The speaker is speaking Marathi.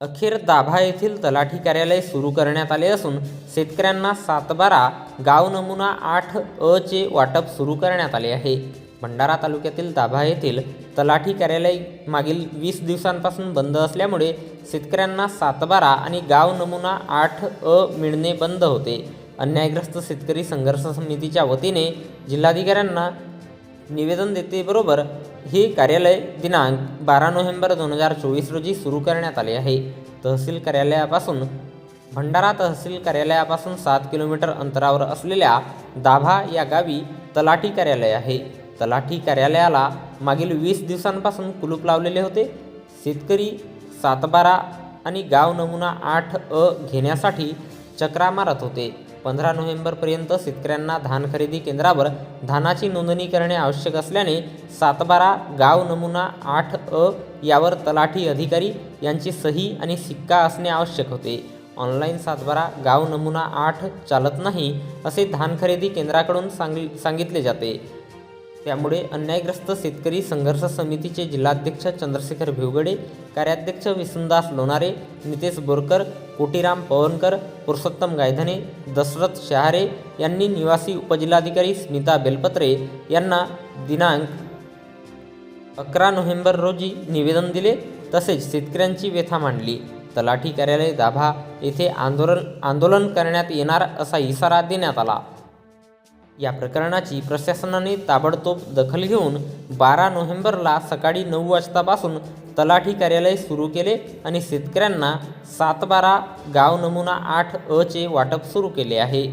अखेर दाभा येथील तलाठी कार्यालय सुरू करण्यात आले असून शेतकऱ्यांना सातबारा गाव नमुना आठ अ चे वाटप सुरू करण्यात आले आहे. भंडारा तालुक्यातील दाभा येथील तलाठी कार्यालय मागील वीस दिवसांपासून बंद असल्यामुळे शेतकऱ्यांना सातबारा आणि गाव नमुना आठ अ मिळणे बंद होते. अन्यायग्रस्त शेतकरी संघर्ष समितीच्या वतीने जिल्हाधिकाऱ्यांना निवेदन देते बरोबर हे कार्यालय दिनांक बारा नोव्हेंबर दोन हजार चोवीस रोजी सुरू करण्यात आले आहे. तहसील कार्यालयापासून भंडारा तहसील कार्यालयापासून सात किलोमीटर अंतरावर असलेल्या दाभा या गावी तलाठी कार्यालय आहे. तलाठी कार्यालयाला मागील वीस दिवसांपासून कुलूप लावलेले होते. शेतकरी सातबारा आणि गाव नमुना आठ अ घेण्यासाठी चक्रा मारत होते. पंधरा नोव्हेंबरपर्यंत शेतकऱ्यांना धान खरेदी केंद्रावर धानाची नोंदणी करणे आवश्यक असल्याने सातबारा गाव नमुना आठ अ यावर तलाठी अधिकारी यांची सही आणि सिक्का असणे आवश्यक होते. ऑनलाईन सातबारा गाव नमुना आठ चालत नाही असे धान खरेदी केंद्राकडून सांगि सांगितले जाते. त्यामुळे अन्यायग्रस्त शेतकरी संघर्ष समितीचे जिल्हाध्यक्ष चंद्रशेखर भिवगडे कार्याध्यक्ष विसुंदास लोणारे नितेश बोरकर कोटीराम पवनकर पुरुषोत्तम गायधने दशरथ शहारे यांनी निवासी उपजिल्हाधिकारी स्मिता बेलपत्रे यांना दिनांक अकरा नोव्हेंबर रोजी निवेदन दिले. तसेच शेतकऱ्यांची व्यथा मांडली. तलाठी कार्यालय दाभा येथे आंदोलन आंदोलन करण्यात येणार असा इशारा देण्यात आला. या प्रकरणाची प्रशासनाने ताबडतोब दखल घेऊन बारा नोव्हेंबरला सकाळी नऊ वाजतापासून तलाठी कार्यालय सुरू केले आणि शेतकऱ्यांना सात बारा गाव नमुना आठ अ चे वाटप सुरू केले आहे.